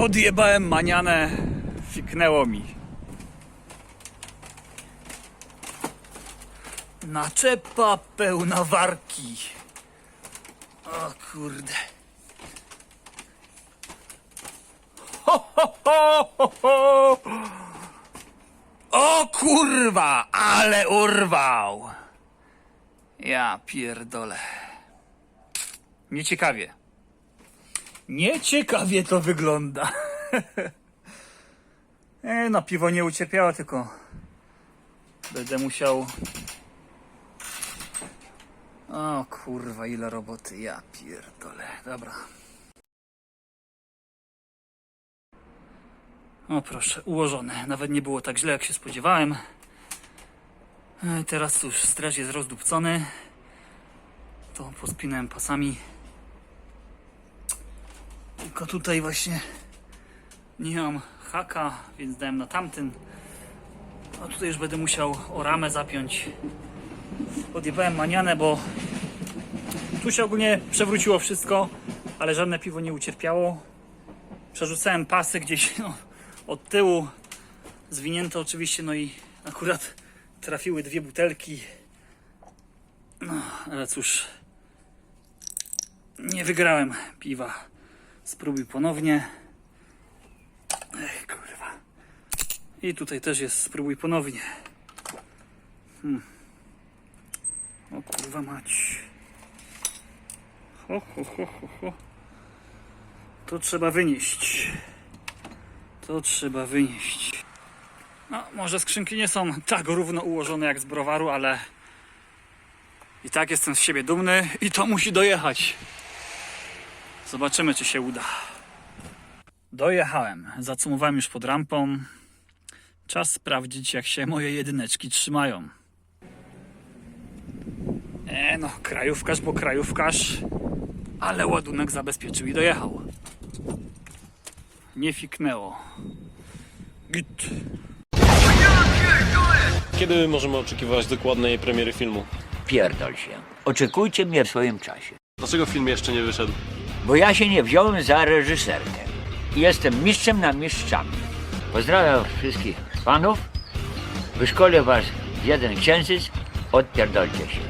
Odjebałem manianę, fiknęło mi. Naczepa pełna warki. O kurde. O kurwa, ale urwał. Ja pierdolę. Nieciekawie. Nieciekawie to wygląda. e, no, piwo nie ucierpiało, tylko będę musiał. O kurwa, ile roboty. Ja pierdolę. Dobra. O proszę, ułożone. Nawet nie było tak źle, jak się spodziewałem. E, Teraz cóż, straż jest rozdupcony. To pospinałem pasami. Tylko tutaj właśnie nie mam haka, więc dałem na tamtym. A tutaj już będę musiał o ramę zapiąć. Odjebałem manianę, bo tu się ogólnie przewróciło wszystko, ale żadne piwo nie ucierpiało. Przerzucałem pasy gdzieś no, od tyłu, zwinięte oczywiście, no i akurat trafiły dwie butelki. No, ale cóż, nie wygrałem piwa. Spróbuj ponownie. Ech, kurwa. I tutaj też jest spróbuj ponownie. Hmm. O kurwa mać. Ho, ho, ho, ho, ho. To trzeba wynieść. To trzeba wynieść. No, może skrzynki nie są tak równo ułożone jak z browaru, ale i tak jestem z siebie dumny i to musi dojechać. Zobaczymy, czy się uda. Dojechałem. Zacumowałem już pod rampą. Czas sprawdzić, jak się moje jedyneczki trzymają. E no, krajówkarz, bo krajówkarz, ale ładunek zabezpieczył i dojechał. Nie fiknęło. Git. Kiedy możemy oczekiwać dokładnej premiery filmu? Pierdol się. Oczekujcie mnie w swoim czasie. Dlaczego film jeszcze nie wyszedł? Bo ja się nie wziąłem za reżyserkę. Jestem mistrzem na mistrzami. Pozdrawiam wszystkich panów. Wyszkolę was w jeden księżyc. Odpierdolcie się.